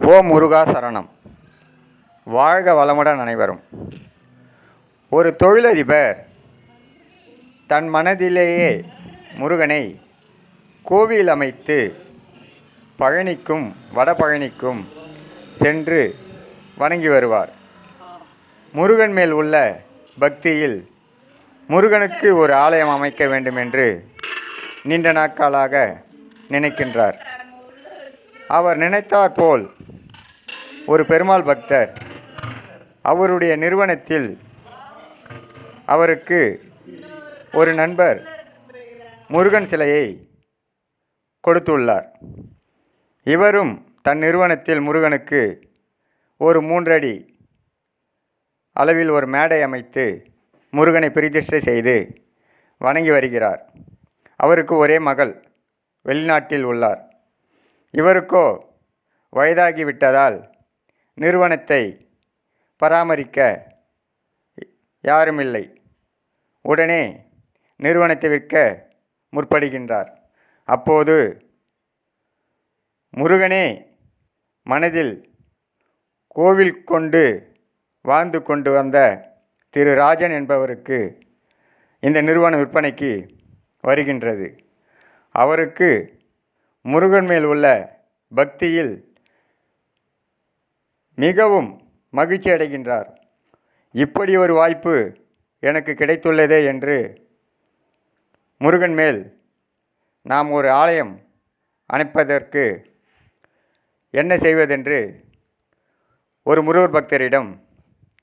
ஓ முருகா சரணம். வாழ்க வளமுடன் அனைவரும். ஒரு தொழிலதிபர் தன் மனதிலேயே முருகனை கோவில் அமைத்து பழனிக்கும் வடபழனிக்கும் சென்று வணங்கி வருவார். முருகன் மேல் உள்ள பக்தியில் முருகனுக்கு ஒரு ஆலயம் அமைக்க வேண்டும் என்று நீண்ட நாட்களாக நினைக்கின்றார். அவர் நினைத்தார் போல் ஒரு பெருமாள் பக்தர் அவருடைய நிறுவனத்தில் அவருக்கு ஒரு நண்பர் முருகன் சிலையை கொடுத்துள்ளார். இவரும் தன் நிறுவனத்தில் முருகனுக்கு ஒரு மூன்றடி அளவில் ஒரு மேடை அமைத்து முருகனை பிரதிஷ்டை செய்து வணங்கி வருகிறார். அவருக்கு ஒரே மகள் வெளிநாட்டில் உள்ளார். இவருக்கோ வயதாகிவிட்டதால் நிறுவனத்தை பராமரிக்க யாரும் இல்லை உடனே நிறுவனத்தை விற்க முற்படுகின்றார். அப்போது முருகனே மனதில் கோவில் கொண்டு வாழ்ந்து கொண்டு வந்த திரு ராஜன் என்பவருக்கு இந்த நிறுவன விற்பனைக்கு வருகின்றது. அவருக்கு முருகன் மேல் உள்ள பக்தியில் மிகவும் மகிழ்ச்சி அடைகின்றார். இப்படி ஒரு வாய்ப்பு எனக்கு கிடைத்துள்ளதே என்று முருகன் மேல் நாம் ஒரு ஆலயம் அனுப்பதற்கு என்ன செய்வதென்று ஒரு முருகர் பக்தரிடம்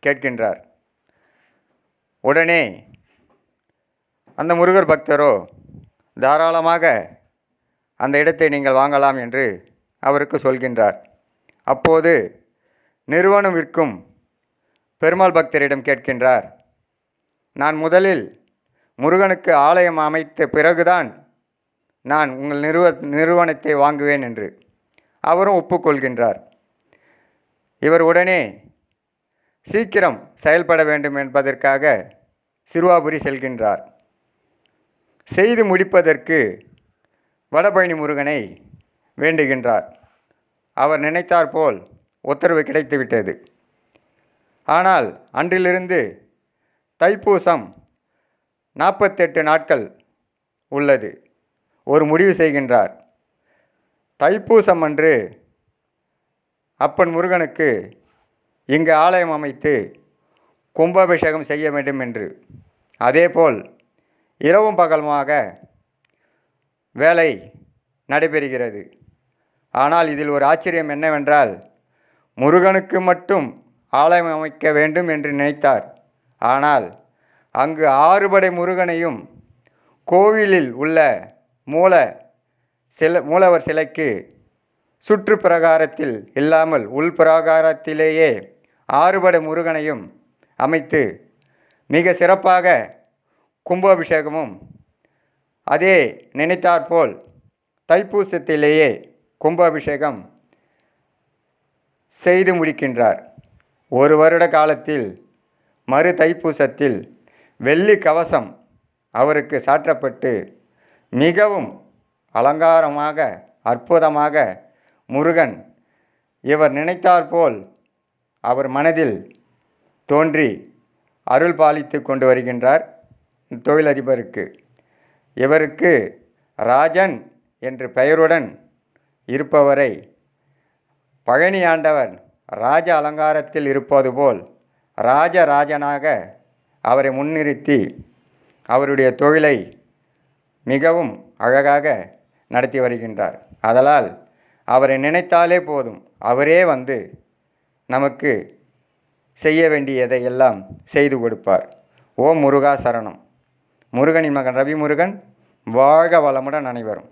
கேட்கின்றார். உடனே அந்த முருகர் பக்தரோ தாராளமாக அந்த இடத்தை நீங்கள் வாங்கலாம் என்று அவருக்கு சொல்கின்றார். அப்போது நிறுவனம் விற்கும் பெருமாள் பக்தரிடம் கேட்கின்றார் நான் முதலில் முருகனுக்கு ஆலயம் அமைத்த பிறகுதான் நான் உங்கள் நிறுவ நிறுவனத்தை வாங்குவேன் என்று அவரும் ஒப்புக்கொள்கின்றார். இவர் உடனே சீக்கிரம் செயல்பட வேண்டும் என்பதற்காக சிறுவாபுரி செல்கின்றார். செய்து முடிப்பதற்கு வடபழனி முருகனை வேண்டுகின்றார். அவர் நினைத்தாற்போல் உத்தரவு கிடைத்துவிட்டது ஆனால் அன்றிலிருந்து தைப்பூசம் நாற்பத்தெட்டு நாட்கள் உள்ளது. ஒரு முடிவு செய்கின்றார். தைப்பூசம் அன்று அப்பன் முருகனுக்கு இங்கு ஆலயம் அமைத்து கும்பாபிஷேகம் செய்ய வேண்டும் என்று. அதேபோல் இரவும் பகலுமாக வேலை நடைபெறுகிறது. ஆனால் இதில் ஒரு ஆச்சரியம் என்னவென்றால் முருகனுக்கு மட்டும் ஆலயம் அமைக்க வேண்டும் என்று நினைத்தார். ஆனால் அங்கு ஆறுபடை முருகனையும் கோவிலில் உள்ள மூல சில மூலவர் சிலைக்கு சுற்று பிரகாரத்தில் இல்லாமல் உள் பிரகாரத்திலேயே ஆறுபடை முருகனையும் அமைத்து மிக சிறப்பாக கும்பாபிஷேகமும். அதே நினைத்தாற்போல் தைப்பூசத்திலேயே கும்பாபிஷேகம் செய்து முடிக்கின்றார். ஒரு வருட காலத்தில் மறு தைப்பூசத்தில் வெள்ளி கவசம் அவருக்கு சாற்றப்பட்டு மிகவும் அலங்காரமாக அற்புதமாக முருகன் இவர் நினைத்தாற்போல் அவர் மனதில் தோன்றி அருள் பாலித்து கொண்டு வருகின்றார். தொழிலதிபருக்கு இவருக்கு ராஜன் என்று பெயருடன் இருப்பவரை பழனி ஆண்டவர் ராஜ அலங்காரத்தில் இருப்பது போல் ராஜராஜனாக அவரை முன்னிறுத்தி அவருடைய தொழிலை மிகவும் அழகாக நடத்தி வருகின்றார். அதனால் அவரை நினைத்தாலே போதும் அவரே வந்து நமக்கு செய்ய வேண்டியதை எல்லாம் செய்து கொடுப்பார். ஓம் முருகா சரணம். முருகனின் மகன் ரவி முருகன் வாழ்க வளமுடன் அனைவரும்.